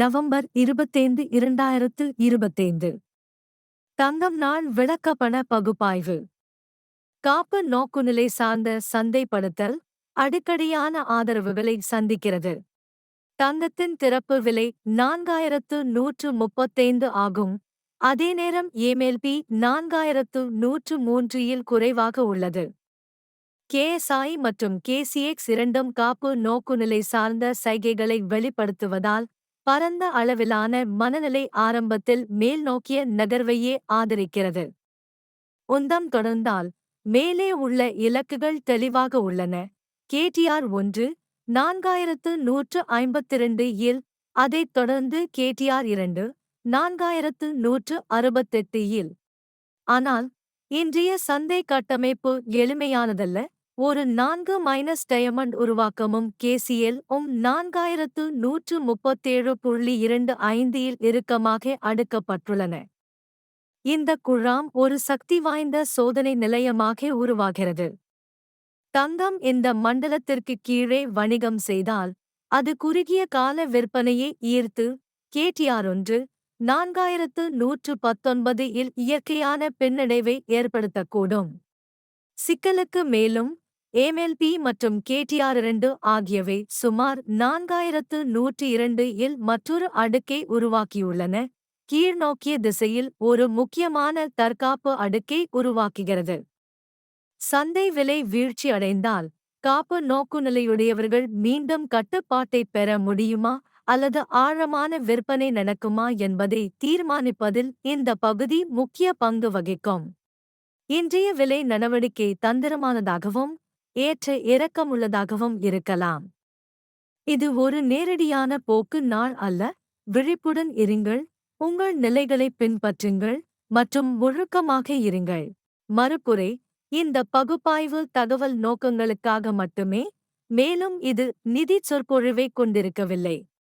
November இருபத்தைந்து இரண்டாயிரத்து இருபத்தைந்து. தங்கம் நாள் விளக்கப்பண பகுப்பாய்வு. காப்பு நோக்குநிலை சார்ந்த சந்தைப்படுத்தல் அடிக்கடியான ஆதரவுகளை சந்திக்கிறது. தங்கத்தின் திறப்பு விலை நான்காயிரத்து நூற்று முப்பத்தைந்து ஆகும். அதே நேரம் ஏமேல்பி நான்காயிரத்து நூற்று மூன்றில் குறைவாக உள்ளது. கேஎஸ்ஐ மற்றும் கேசிஎக்ஸ் இரண்டும் காப்பு நோக்குநிலை சார்ந்த சைகைகளை வெளிப்படுத்துவதால் பரந்த அளவிலான மனநிலை ஆரம்பத்தில் மேல்நோக்கிய நகர்வையே ஆதரிக்கிறது. உந்தம் தொடர்ந்தால் மேலே உள்ள இலக்குகள் தெளிவாக உள்ளன. கேடிஆர் ஒன்று நான்காயிரத்து நூற்று ஐம்பத்திரண்டு இல் அதைத் தொடர்ந்து கேடிஆர் இரண்டு நான்காயிரத்து நூற்று அறுபத்தெட்டு இல். ஆனால் இன்றைய சந்தை கட்டமைப்பு எளிமையானதல்ல. ஒரு நான்கு மைனஸ் டயமண்ட் உருவாக்கமும் கேசிஎல் உம் நான்காயிரத்து நூற்று முப்பத்தேழு புள்ளி இரண்டு ஐந்தில் இறுக்கமாக அடுக்கப்பட்டுள்ளன. இந்த குழாம் ஒரு சக்தி வாய்ந்த சோதனை நிலையமாக உருவாகிறது. தங்கம் இந்த மண்டலத்திற்கு கீழே வணிகம் செய்தால் அது குறுகிய கால விற்பனையை ஈர்த்து கேடிஆர் ஒன்று நான்காயிரத்து நூற்று பத்தொன்பது இல் இயற்கையான பின்னடைவை ஏற்படுத்தக்கூடும். சிக்கலுக்கு மேலும் ஏமெல்பி மற்றும் கேடிஆர் இரண்டு ஆகியவை சுமார் நான்காயிரத்து நூற்றி இரண்டு இல் மற்றொரு அடுக்கை உருவாக்கியுள்ளன. கீழ்நோக்கிய திசையில் ஒரு முக்கியமான தற்காப்பு அடுக்கை உருவாக்குகிறது. சந்தை விலை வீழ்ச்சி அடைந்தால் காப்பு நோக்குநிலையுடையவர்கள் மீண்டும் கட்டுப்பாட்டை பெற முடியுமா? அல்லது ஆழமான விற்பனை நடக்குமா என்பதை தீர்மானிப்பதில் இந்த பகுதி முக்கிய பங்கு வகிக்கும். இன்றைய விலை நடவடிக்கை தந்திரமானதாகவும் ஏற்ற இறக்கமுள்ளதாகவும் இருக்கலாம். இது ஒரு நேரடியான போக்கு நாள் அல்ல. விழிப்புடன் இருங்கள். உங்கள் நிலைகளை பின்பற்றுங்கள் மற்றும் ஒழுக்கமாக இருங்கள். மறுபுறை இந்த பகுப்பாய்வு தகவல் நோக்கங்களுக்காக மட்டுமே மேலும் இது நிதி சொற்பொழிவை கொண்டிருக்கவில்லை.